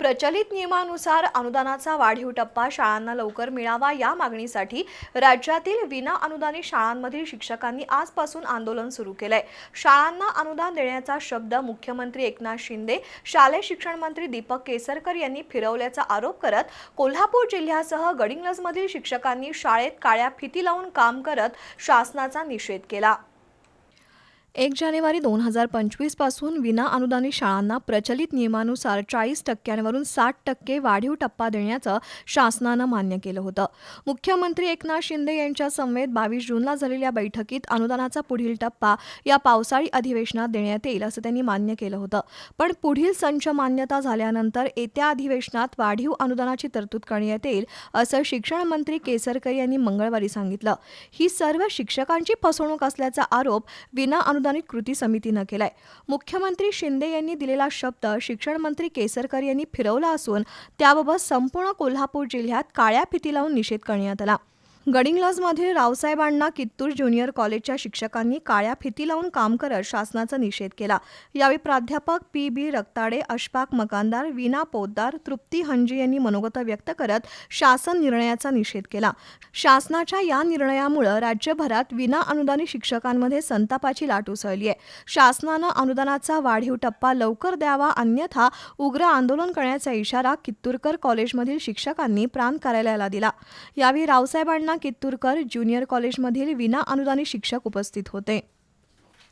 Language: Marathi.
प्रचलित नियमानुसार अनुदानाचा वाढीव टप्पा शाळांना लवकर मिळावा या मागणीसाठी राज्यातील विना अनुदानित शाळांमधील शिक्षकांनी आजपासून आंदोलन सुरू केलंय. शाळांना अनुदान देण्याचा शब्द मुख्यमंत्री एकनाथ शिंदे शालेय शिक्षण मंत्री दीपक केसरकर यांनी फिरवल्याचा आरोप करत कोल्हापूर जिल्ह्यासह गडिंग्लजमधील शिक्षकांनी शाळेत काळ्या फिती लावून काम करत शासनाचा निषेध केला. एक जानेवारी दोन हजार पंचवीसपासून विना अनुदानित शाळांना प्रचलित नियमानुसार चाळीस टक्क्यांवरून साठ टक्के वाढीव टप्पा देण्याचं शासनानं मान्य केलं होतं. मुख्यमंत्री एकनाथ शिंदे यांच्या समवेत बावीस जूनला झालेल्या बैठकीत अनुदानाचा पुढील टप्पा या पावसाळी अधिवेशनात देण्यात येईल असं त्यांनी मान्य केलं होतं. पण पुढील संच मान्यता झाल्यानंतर येत्या अधिवेशनात वाढीव अनुदानाची तरतूद करण्यात येईल असं शिक्षण मंत्री केसरकर यांनी मंगळवारी सांगितलं. ही सर्व शिक्षकांची फसवणूक असल्याचा आरोप विना अनुदानित कृती समितीनं केलाय. मुख्यमंत्री शिंदे यांनी दिलेला शब्द शिक्षण मंत्री केसरकर यांनी फिरवला असून त्याबाबत संपूर्ण कोल्हापूर जिल्ह्यात काळ्या फिती लावून निषेध करण्यात आला. गडिंग्लजमधील रावसाहेबांना कित्तूर ज्युनियर कॉलेजच्या शिक्षकांनी काळ्या फिती लावून काम करत शासनाचा निषेध केला. यावेळी प्राध्यापक पी बी रक्ताडे अशफाक मकानदार विना पोद्दार तृप्ती हंजी यांनी मनोगत व्यक्त करत शासन निर्णयाचा निषेध केला. शासनाच्या या निर्णयामुळे राज्यभरात विना अनुदानी शिक्षकांमध्ये संतापाची लाट उसळली आहे. शासनानं अनुदानाचा वाढीव टप्पा लवकर द्यावा अन्यथा उग्र आंदोलन करण्याचा इशारा कित्तूरकर कॉलेजमधील शिक्षकांनी प्रांत कार्यालयाला दिला. यावेळी रावसाहेबांना कित्तूरकर ज्युनियर कॉलेजमधील विना अनुदानी शिक्षक उपस्थित होते.